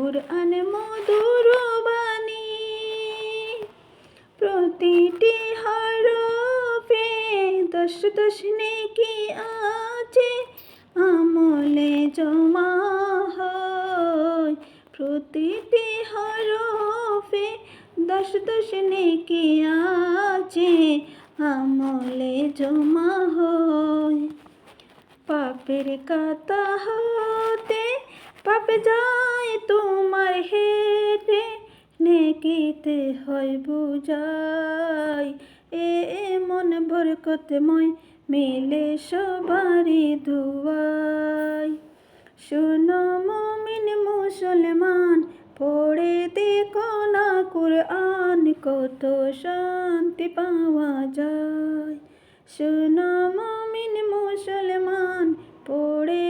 কুরআন মধুর বাণী প্রতিটি হরফে দশ দশ নেকি আছে, আমলে জমা হয়। প্রতিটি হরফে দশ দশ নেকি আছে, আমলে জমা হয়। পাপের কাতা হতে পাপ যায়। তোমার হেঁটে নেকিতে হয় বুঝাই। এ মন বরকতময় মিলে সবারই দুয়াই। শোনো মমিন মুসলমান, পড়ে দেখো না কুরআন, কত শান্তি পাওয়া যায়। শোনো মমিন মুসলমান, পড়ে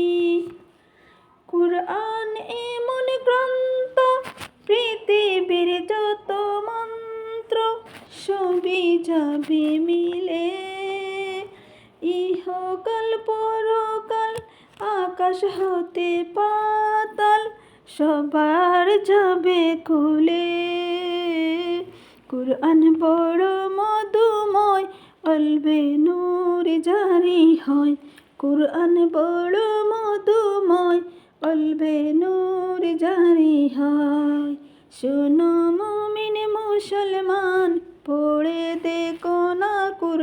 সবই যাবে মিলে। ইহকাল পরকাল আকাশ হতে পাতাল, সবার যাবে খুলে। কুরআন বড় মধুময় অলবে নূর জারি হয়। কুরআন বড় মধুময় অলবে নূর জারি হয়। শুনো মুমিন মুসলমান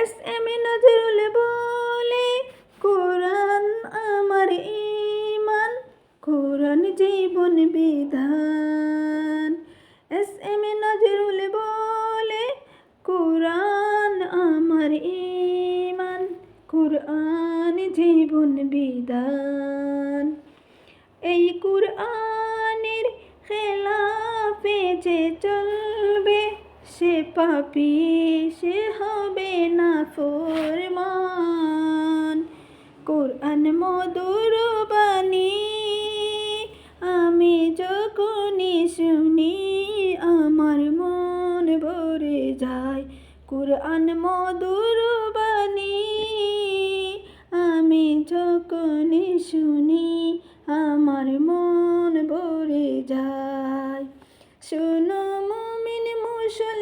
এস এম এ নজরুল বলে, কোরআন আমার ইমান কোরআন জীবন বিধান। এস এম এ নজরুল বলে, কোরআন আমার ইমান কোরআন জীবন বিধান। এই কোরআনের খেলাফে যে চলবে, সে পাপি সে হবে ফরমান, কোরআন মধুর বাণী। আমি যখনই শুনি, আমার মন ভরে যায় কোরআন মধুর বাণী। আমি যখনই শুনি, আমার মন ভরে যায়। শোনো মুমিন মুসলমান